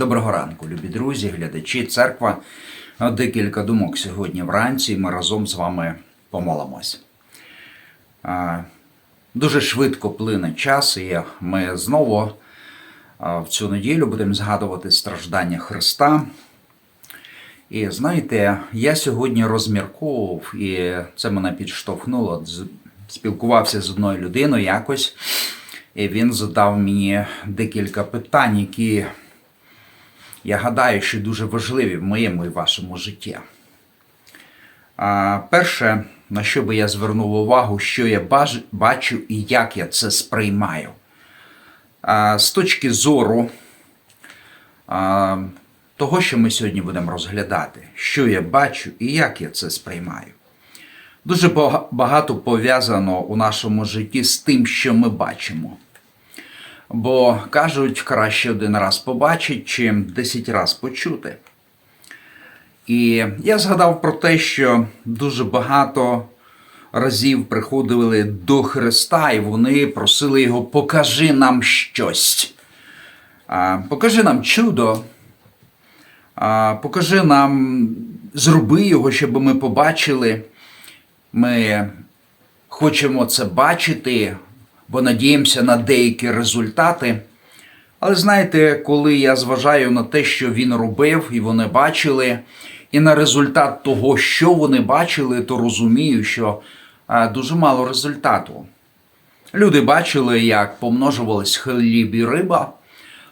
Доброго ранку, любі друзі, глядачі, церква. Декілька думок сьогодні вранці. Ми разом з вами помолимось. Дуже швидко плине час, і ми знову в цю неділю будемо згадувати страждання Христа. І знаєте, я сьогодні розмірковував, і це мене підштовхнуло. Спілкувався з одною людиною якось, і він задав мені декілька питань, які я гадаю, що дуже важливі в моєму і вашому житті. Перше, на що би я звернув увагу, що я бачу і як я це сприймаю. З точки зору того, що ми сьогодні будемо розглядати, що я бачу і як я це сприймаю. Дуже багато пов'язано у нашому житті з тим, що ми бачимо. Бо кажуть, краще один раз побачити, чим 10 раз почути. І я згадав про те, що дуже багато разів приходили до Христа, і вони просили його, покажи нам щось. Покажи нам чудо, покажи нам, зроби його, щоб ми побачили. Ми хочемо це бачити, бо надіємося на деякі результати. Але знаєте, коли я зважаю на те, що він робив, і вони бачили, і на результат того, що вони бачили, то розумію, що дуже мало результату. Люди бачили, як помножувались хліб і риба.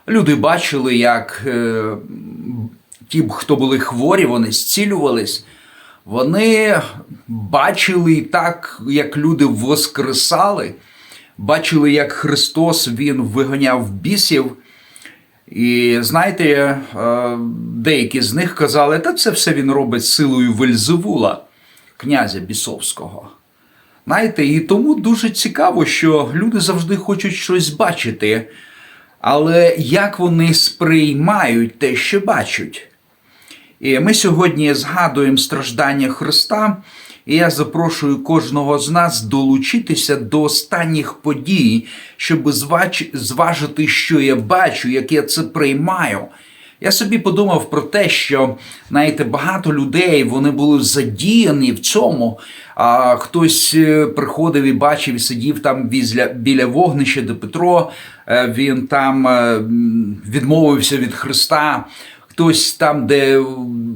Люди бачили, як е, ті, хто були хворі, вони зцілювались. Вони бачили так, як люди воскресали, бачили, як Христос Він виганяв бісів. І знаєте, е, деякі з них казали, та це все він робить силою Вельзевула, князя бісовського. Знаєте, і тому дуже цікаво, що люди завжди хочуть щось бачити, але як вони сприймають те, що бачать. І ми сьогодні згадуємо страждання Христа, і я запрошую кожного з нас долучитися до останніх подій, щоб зважити, що я бачу, як я це приймаю. Я собі подумав про те, що знаєте, багато людей вони були задіяні в цьому. А хтось е, приходив і бачив, і сидів там біля, біля вогнища, де Петро е, він там е, відмовився від Христа. Хтось там, де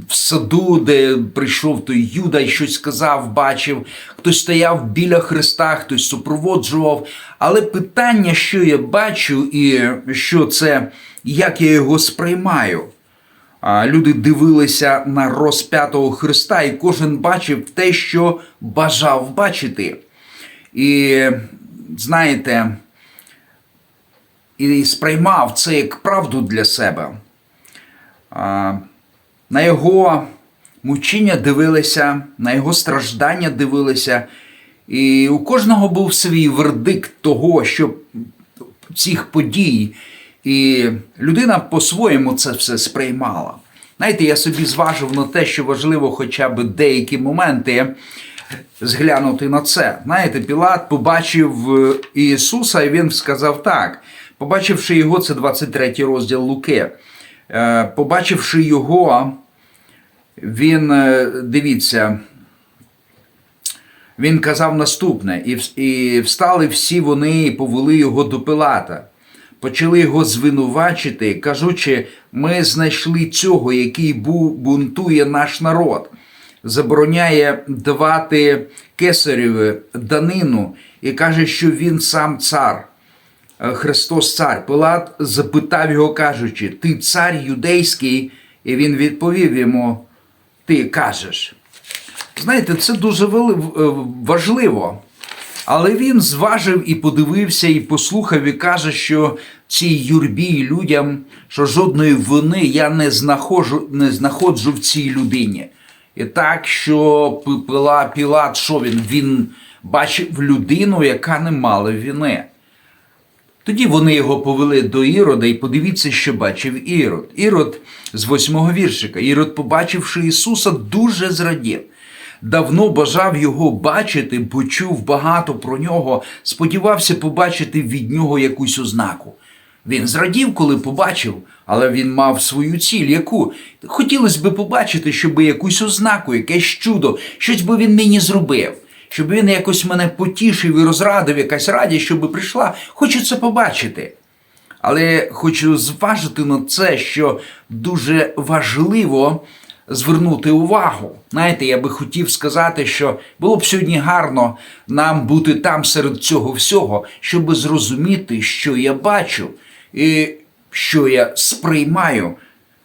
в саду, де прийшов той Юда і щось сказав, бачив, хтось стояв біля Христа, хтось супроводжував. Але питання, що я бачу, і що це, як я його сприймаю. Люди дивилися на розп'ятого Христа, і кожен бачив те, що бажав бачити. І знаєте, і сприймав це як правду для себе. На його мучіння дивилися, на його страждання дивилися. І у кожного був свій вердикт того, що цих подій. І людина по-своєму це все сприймала. Знаєте, я собі зважив на те, що важливо хоча б деякі моменти зглянути на це. Знаєте, Пілат побачив е, Ісуса, і він сказав так: побачивши його, це 23 розділ Луки. Е, Побачивши його, він е, дивіться. Він казав наступне: і, встали всі вони і повели його до Пилата. Почали його звинувачити, кажучи, ми знайшли цього, який бунтує наш народ, забороняє давати кесареві данину і каже, що він сам цар. Е, Христос цар. Пилат запитав його, кажучи, ти цар юдейський, і він відповів йому: Ти кажеш. Знаєте, це дуже е, важливо. Але він зважив і подивився, і послухав, і каже, що цій юрбі людям, що жодної вини я не знаходжу, не знаходжу в цій людині. І так, що Пи- Пила, Пілат, що він? Він бачив людину, яка не мала вини. Тоді вони його повели до Ірода, і подивіться, що бачив Ірод. Ірод з восьмого віршика. Ірод, побачивши Ісуса, дуже зрадів. Давно бажав його бачити, бо чув багато про нього, сподівався побачити від нього якусь ознаку. Він зрадів, коли побачив, але він мав свою ціль, яку хотілося би побачити, щоб якусь ознаку, якесь чудо, щось би він мені зробив, щоб він якось мене потішив і розрадив, якась радість, щоб прийшла. Хочу це побачити. Але хочу зважити на це, що дуже важливо звернути увагу. Знаєте, я би хотів сказати, що було б сьогодні гарно нам бути там серед цього всього, щоб зрозуміти, що я бачу і що я сприймаю.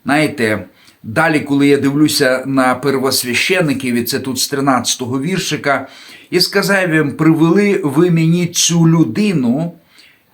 Знаєте, далі, коли я дивлюся на первосвящеників, і це тут з 13-го віршика, і сказав їм: привели ви мені цю людину,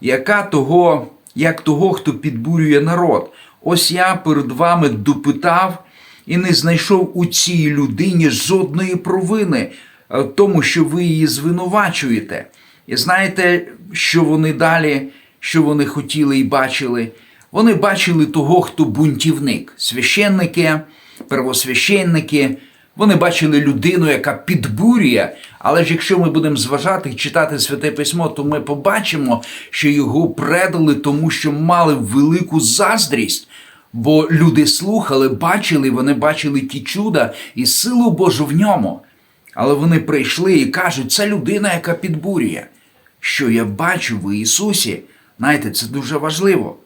яка того, як того, хто підбурює народ. Ось я перед вами допитав і не знайшов у цій людині жодної провини е, тому, що ви її звинувачуєте. І знаєте, що вони далі, що вони хотіли і бачили? Вони бачили того, хто бунтівник, священники, первосвященники. Вони бачили людину, яка підбурює. Але ж якщо ми будемо зважати і читати святе письмо, то ми побачимо, що його предали, тому що мали велику заздрість. Бо люди слухали, бачили, вони бачили ті чуда і силу Божу в ньому. Але вони прийшли і кажуть, це людина, яка підбурює. Що я бачу в Ісусі, знаєте, це дуже важливо.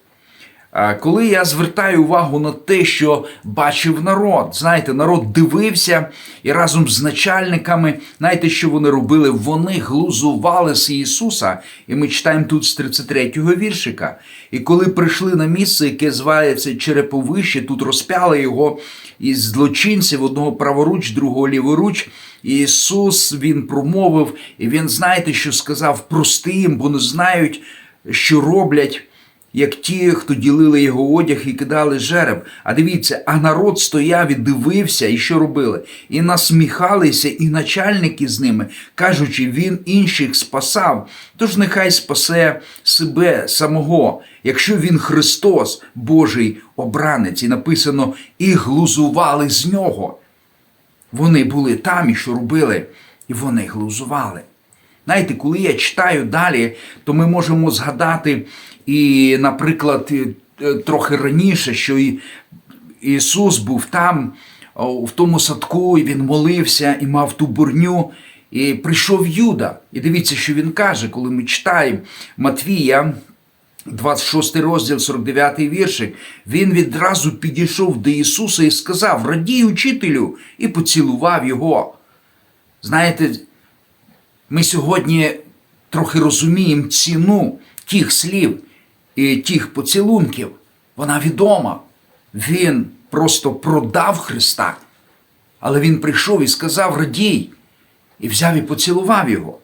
А Коли я звертаю увагу на те, що бачив народ, знаєте, народ дивився і разом з начальниками, знаєте, що вони робили? Вони глузували з Ісуса. І ми читаємо тут з 33-го віршика. І коли прийшли на місце, яке звається Череповище, тут розпяли його із злочинців, одного праворуч, другого ліворуч. Ісус Він промовив, і Він, знаєте, що сказав, прости їм, бо не знають, що роблять як ті, хто ділили його одяг і кидали жереб. А дивіться, а народ стояв і дивився, і що робили? І насміхалися, і начальники з ними, кажучи, він інших спасав. Тож нехай спасе себе самого, якщо він Христос, Божий обранець, і написано, і глузували з нього. Вони були там і що робили, і вони глузували. Знаєте, коли я читаю далі, то ми можемо згадати і, наприклад, е, трохи раніше, що і Ісус був там, в тому садку, і Він молився і мав ту бурню. І прийшов Юда. І дивіться, що він каже, коли ми читаємо Матвія, 26 розділ, 49 віршик, він відразу підійшов до Ісуса і сказав: Радій учителю, і поцілував його. Знаєте, ми сьогодні трохи розуміємо ціну тих слів і тих поцілунків. Вона відома. Він просто продав Христа, але він прийшов і сказав радій, і взяв і поцілував його.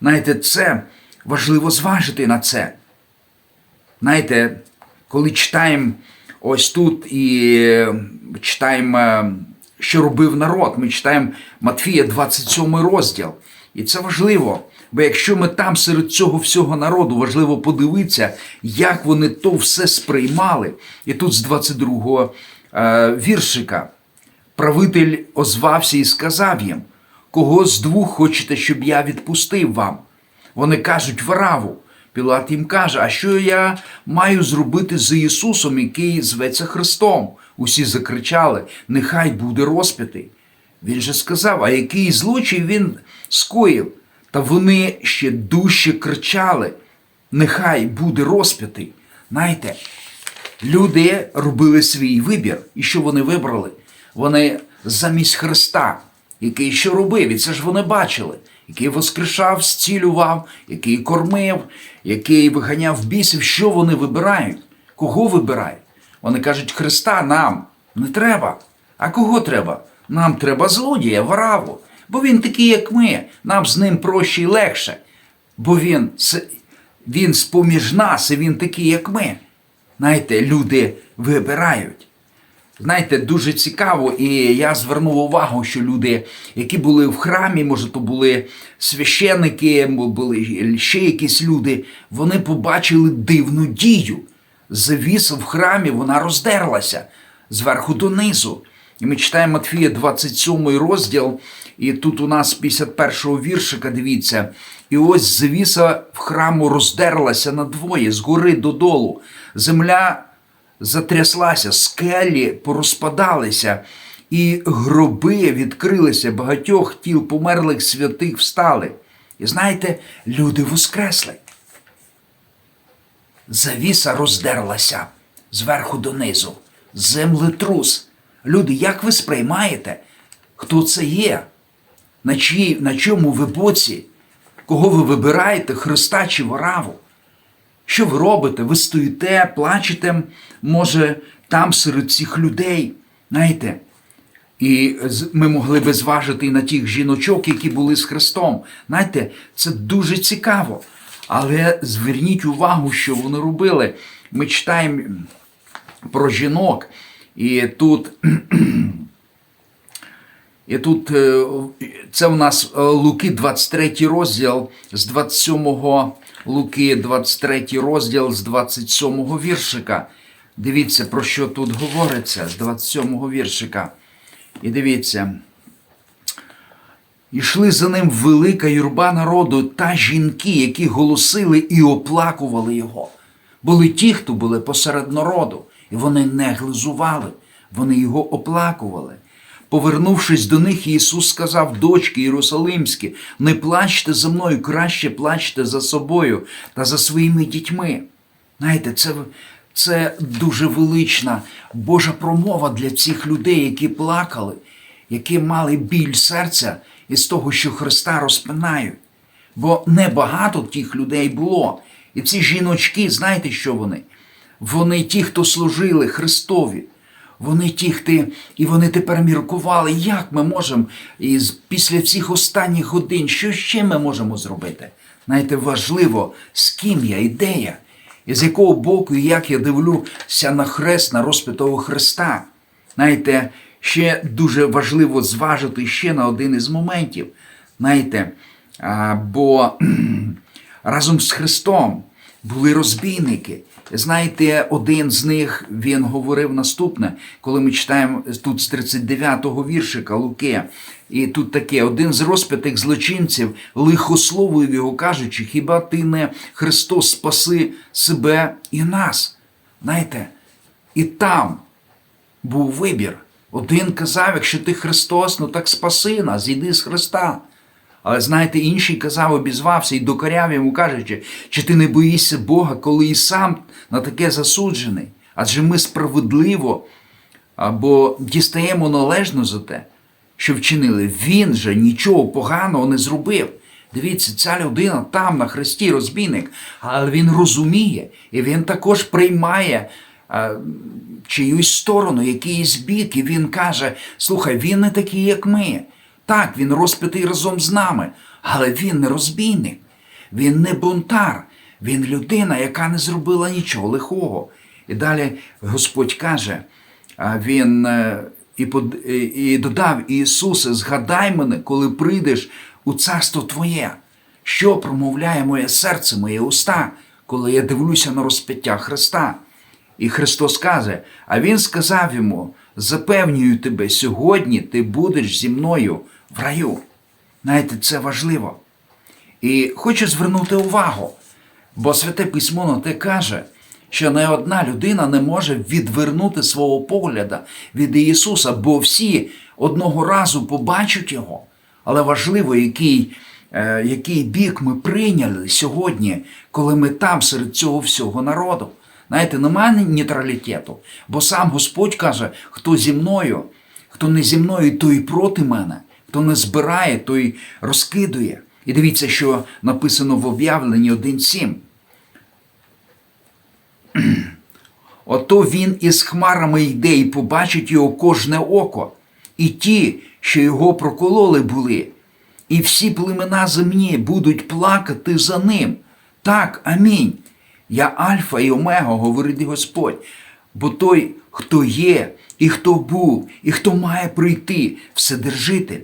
Знаєте, це важливо зважити на це. Знаєте, коли читаємо ось тут і е, читаємо, е, що робив народ, ми читаємо Матфія 27 розділ. І це важливо. Бо якщо ми там серед цього всього народу, важливо подивитися, як вони то все сприймали. І тут з 22-го е, віршика правитель озвався і сказав їм, кого з двох хочете, щоб я відпустив вам? Вони кажуть Вараву. Пілат їм каже, а що я маю зробити з Ісусом, який зветься Христом? Усі закричали, нехай буде розп'ятий. Він же сказав, а який злочин він скоїв? Та вони ще дужче кричали, нехай буде розп'ятий. Знаєте, люди робили свій вибір. І що вони вибрали? Вони замість Христа, який що робив, і це ж вони бачили, який воскрешав, зцілював, який кормив, який виганяв бісів, що вони вибирають? Кого вибирають? Вони кажуть, Христа нам не треба. А кого треба? Нам треба злодія, вараву. Бо він такий, як ми, нам з ним проще і легше. Бо він, він з-поміж нас, і він такий, як ми. Знаєте, люди вибирають. Знаєте, дуже цікаво, і я звернув увагу, що люди, які були в храмі, може, то були священники, були ще якісь люди, вони побачили дивну дію. Завіса в храмі, вона роздерлася зверху донизу. І ми читаємо Матфія 27 розділ, І тут у нас 51-го віршика, дивіться, і ось завіса в храму роздерлася надвоє, з гори додолу. Земля затряслася, скелі порозпадалися, і гроби відкрилися, багатьох тіл померлих святих встали. І знаєте, люди воскресли. Завіса роздерлася зверху донизу. Землетрус. Люди, як ви сприймаєте, хто це є? На, чиї, на чому ви боці? Кого ви вибираєте, Христа чи Вараву? Що ви робите? Ви стоїте, плачете, може, там серед цих людей. Знаєте? І ми могли би зважити і на тих жіночок, які були з Христом. Знаєте, це дуже цікаво. Але зверніть увагу, що вони робили. Ми читаємо про жінок, і тут. І тут е, це у нас е, Луки 23 розділ з 27 Луки 23 розділ з 27 віршика. Дивіться, про що тут говориться з 27 віршика. І дивіться. Ішли за ним велика юрба народу та жінки, які голосили і оплакували його. Були ті, хто були посеред народу, і вони не глузували, вони його оплакували. Повернувшись до них, Ісус сказав, дочки Єрусалимські, не плачте за мною, краще плачте за собою та за своїми дітьми. Знаєте, це, це дуже велична Божа промова для цих людей, які плакали, які мали біль серця із того, що Христа розпинають. Бо небагато тих людей було. І ці жіночки, знаєте, що вони? Вони ті, хто служили Христові. Вони ті, хто, і вони тепер міркували, як ми можемо із, після цих останніх годин, що ще ми можемо зробити. Знаєте, важливо, з ким я, і де я, і з якого боку, і як я дивлюся на хрест, на розпитого Христа. Знаєте, ще дуже важливо зважити ще на один із моментів. Знаєте, бо разом з Христом були розбійники. Знаєте, один з них він говорив наступне, коли ми читаємо тут з 39-го віршика Луки. І тут таке: один з розпитих злочинців лихословив його, кажучи, хіба ти не Христос спаси себе і нас? Знаєте, і там був вибір. Один казав, якщо ти Христос, ну так спаси нас, зійди з Христа. Але знаєте, інший казав, обізвався і докоряв йому, кажучи, чи ти не боїшся Бога, коли і сам на таке засуджений? Адже ми справедливо або дістаємо належно за те, що вчинили. Він же нічого поганого не зробив. Дивіться, ця людина там на хресті розбійник, але він розуміє, і він також приймає а, чиюсь сторону, якийсь бік, і він каже: слухай, він не такий, як ми. Так, він розпитий разом з нами, але він не розбійник, він не бунтар, він людина, яка не зробила нічого лихого. І далі Господь каже, він е, і, і- додав Ісусе, згадай мене, коли прийдеш у царство Твоє, що промовляє моє серце, моє уста, коли я дивлюся на розп'яття Христа. І Христос каже, а Він сказав йому: запевнюю тебе, сьогодні ти будеш зі мною в раю. Знаєте, це важливо. І хочу звернути увагу, бо Святе Письмо на те каже, що не одна людина не може відвернути свого погляда від Ісуса, бо всі одного разу побачать Його. Але важливо, який, е, який бік ми прийняли сьогодні, коли ми там серед цього всього народу. Знаєте, немає нейтралітету, бо сам Господь каже, хто зі мною, хто не зі мною, той проти мене, хто не збирає, той розкидує. І дивіться, що написано в об'явленні 1.7. Ото він із хмарами йде і побачить його кожне око, і ті, що його прокололи були, і всі племена земні будуть плакати за ним. Так, амінь. Я Альфа і Омега, говорить Господь, бо той, хто є, і хто був, і хто має прийти, Вседержитель.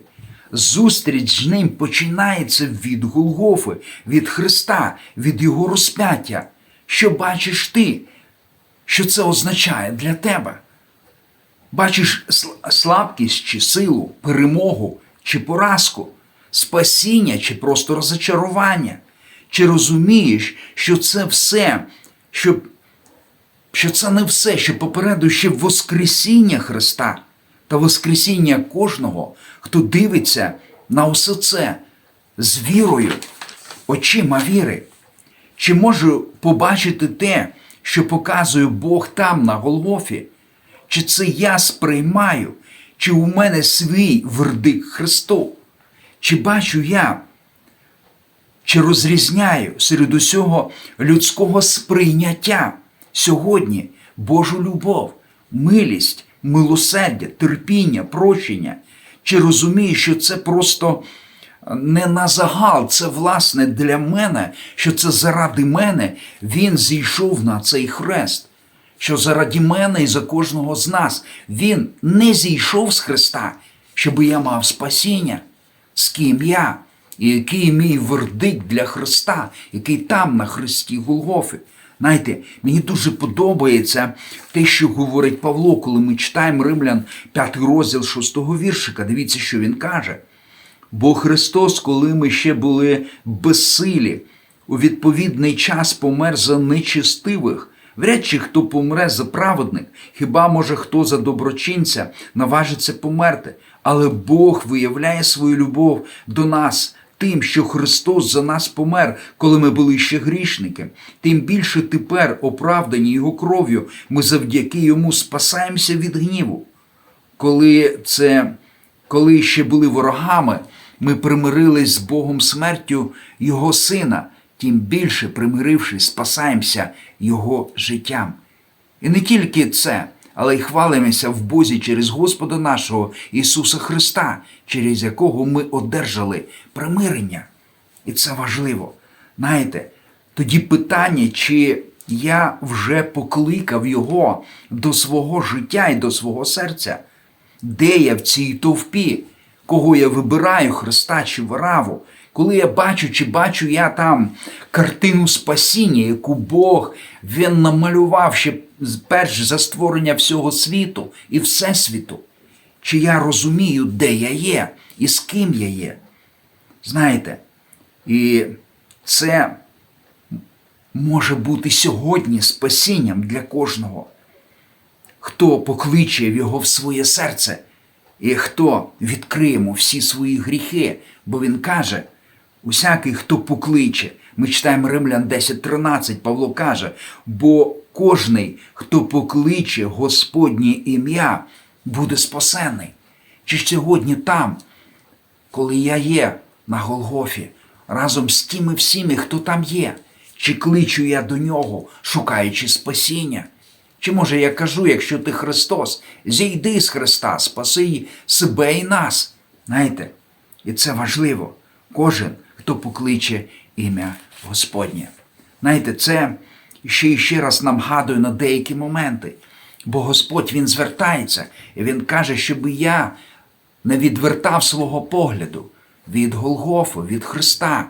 Зустріч з ним починається від Голгофи, від Христа, від Його розп'яття. Що бачиш ти? Що це означає для тебе? Бачиш слабкість чи силу, перемогу чи поразку, спасіння чи просто розочарування? Чи розумієш, що це все, що, що це не все, що попереду ще Воскресіння Христа та Воскресіння кожного, хто дивиться на усе це з вірою, очима віри? Чи можу побачити те, що показує Бог там, на Голгофі? Чи це я сприймаю, чи у мене свій вердикт Христу? Чи бачу я, чи розрізняю серед усього людського сприйняття сьогодні Божу любов, милість, милосердя, терпіння, прощення? Чи розумію, що це просто не на загал, це власне для мене, що це заради мене Він зійшов на цей хрест? Що заради мене і за кожного з нас Він не зійшов з Христа, щоб я мав спасіння, з ким я, і який мій вердикт для Христа, який там на Христі Голгофи. Знаєте, мені дуже подобається те, що говорить Павло, коли ми читаємо Римлян 5 розділ 6 віршика. Дивіться, що він каже. Бо Христос, коли ми ще були безсилі, у відповідний час помер за нечистивих. Вряд чи хто помре за праведник, хіба може хто за доброчинця наважиться померти. Але Бог виявляє свою любов до нас тим, що Христос за нас помер, коли ми були ще грішники. Тим більше тепер, оправдані Його кров'ю, ми завдяки йому спасаємося від гніву. Коли це, коли ще були ворогами, ми примирились з Богом смертю Його Сина, тим більше, примирившись, спасаємося Його життям. І не тільки це, але й хвалимося в Бозі через Господа нашого Ісуса Христа, через якого ми одержали примирення. І це важливо. Знаєте, тоді питання, чи я вже покликав Його до свого життя і до свого серця, де я в цій товпі, кого я вибираю, Христа чи Вараву, коли я бачу, чи бачу я там картину спасіння, яку Бог він намалював ще перш за створення всього світу і всесвіту, чи я розумію, де я є і з ким я є. Знаєте, і це може бути сьогодні спасінням для кожного, хто покличе його в своє серце, і хто відкриє йому всі свої гріхи, бо він каже, усякий, хто покличе, ми читаємо Римлян 10.13, Павло каже, бо кожний, хто покличе Господнє ім'я, буде спасений. Чи сьогодні там, коли я є на Голгофі, разом з тими всіми, хто там є, чи кличу я до нього, шукаючи спасіння? Чи може я кажу, якщо ти Христос, зійди з Христа, спаси себе і нас. Знаєте, і це важливо. Кожен, хто покличе ім'я Господнє. Знаєте, це ще і ще раз нам гадує на деякі моменти. Бо Господь Він звертається і Він каже, щоб я не відвертав свого погляду від Голгофу, від Христа.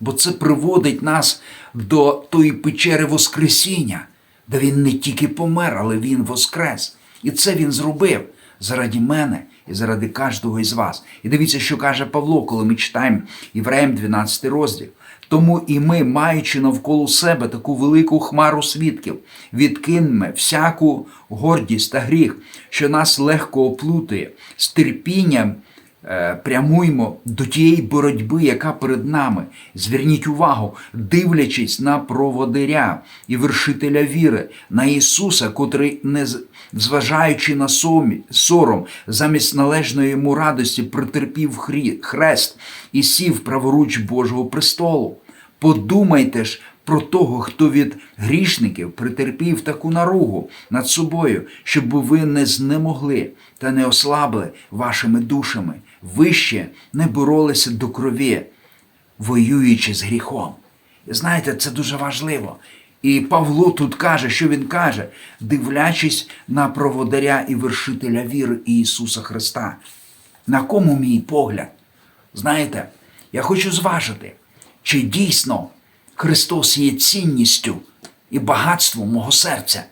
Бо це приводить нас до тої печери Воскресіння, де Він не тільки помер, але Він воскрес. І це Він зробив заради мене і заради кожного із вас. І дивіться, що каже Павло, коли ми читаємо Євреям 12 розділ. Тому і ми, маючи навколо себе таку велику хмару свідків, відкинемо всяку гордість та гріх, що нас легко оплутує, з терпінням е, прямуємо до тієї боротьби, яка перед нами. Зверніть увагу, дивлячись на проводиря і вершителя віри, на Ісуса, котрий, не зважаючи на сором, замість належної йому радості притерпів хрест і сів праворуч Божого престолу. Подумайте ж про того, хто від грішників притерпів таку наругу над собою, щоб ви не знемогли та не ослабли вашими душами, ви ще не боролися до крові, воюючи з гріхом. Знаєте, це дуже важливо. І Павло тут каже, що він каже, дивлячись на проводаря і вершителя віри Ісуса Христа. На кому мій погляд? Знаєте, я хочу зважити, чи дійсно Христос є цінністю і багатством мого серця,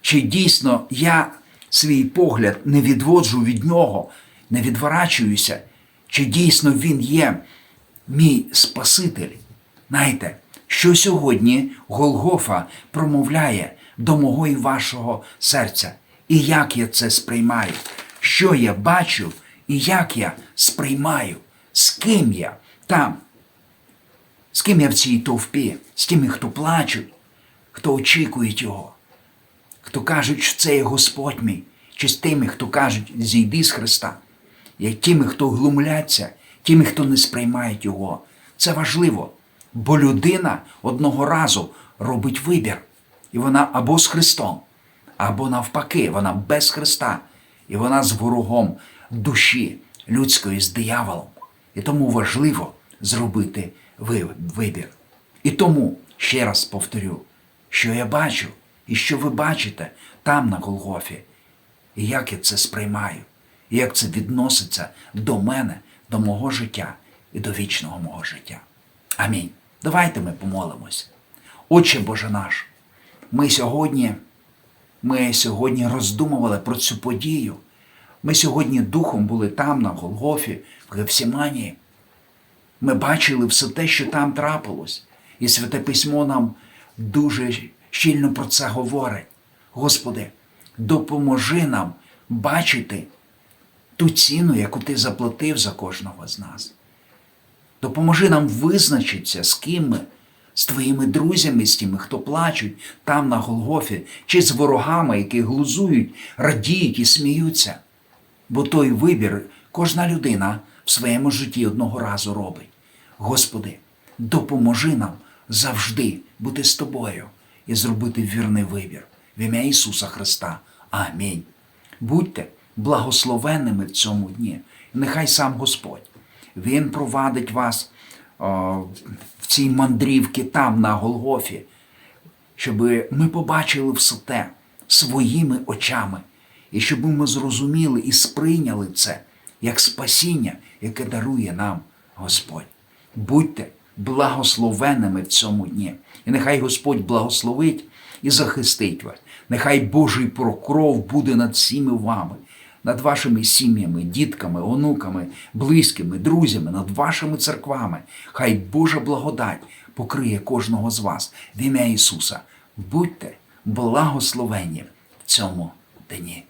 чи дійсно я свій погляд не відводжу від Нього, не відворачуюся, Чи дійсно Він є мій Спаситель? Знаєте, що сьогодні Голгофа промовляє до мого і вашого серця, і як я це сприймаю, що я бачу, і як я сприймаю, з ким я? Там, з ким я в цій товпі, з тими, хто плачуть, хто очікують його, хто кажуть, що це є Господь мій, чи з тими, хто кажуть, зійди з Христа, як тими, хто глумляться, тими, хто не сприймають Його. Це важливо, бо людина одного разу робить вибір, і вона або з Христом, або навпаки, вона без Христа, і вона з ворогом душі людської, з дияволом. І тому важливо зробити вибір. І тому ще раз повторю, що я бачу і що ви бачите там на Голгофі, і як я це сприймаю, і як це відноситься до мене, до мого життя і до вічного мого життя. Амінь. Давайте ми помолимось. Отче Боже наш, ми сьогодні, ми сьогодні роздумували про цю подію. Ми сьогодні духом були там, на Голгофі, в Гефсіманії. Ми бачили все те, що там трапилось. І Святе Письмо нам дуже щільно про це говорить. Господи, допоможи нам бачити ту ціну, яку Ти заплатив за кожного з нас. Допоможи нам визначитися, з ким ми, з твоїми друзями, з тими, хто плачуть там на Голгофі, чи з ворогами, які глузують, радіють і сміються. Бо той вибір кожна людина в своєму житті одного разу робить. Господи, допоможи нам завжди бути з тобою і зробити вірний вибір. В ім'я Ісуса Христа. Амінь. Будьте благословенними в цьому дні. Нехай сам Господь. Він провадить вас о, в цій мандрівці там, на Голгофі, щоб ми побачили все те своїми очами, і щоб ми зрозуміли і сприйняли це як спасіння, яке дарує нам Господь. Будьте благословенними в цьому дні. І нехай Господь благословить і захистить вас. Нехай Божий прокров буде над всіми вами, над вашими сім'ями, дітками, онуками, близькими, друзями, над вашими церквами. Хай Божа благодать покриє кожного з вас в ім'я Ісуса. Будьте благословенні в цьому дні.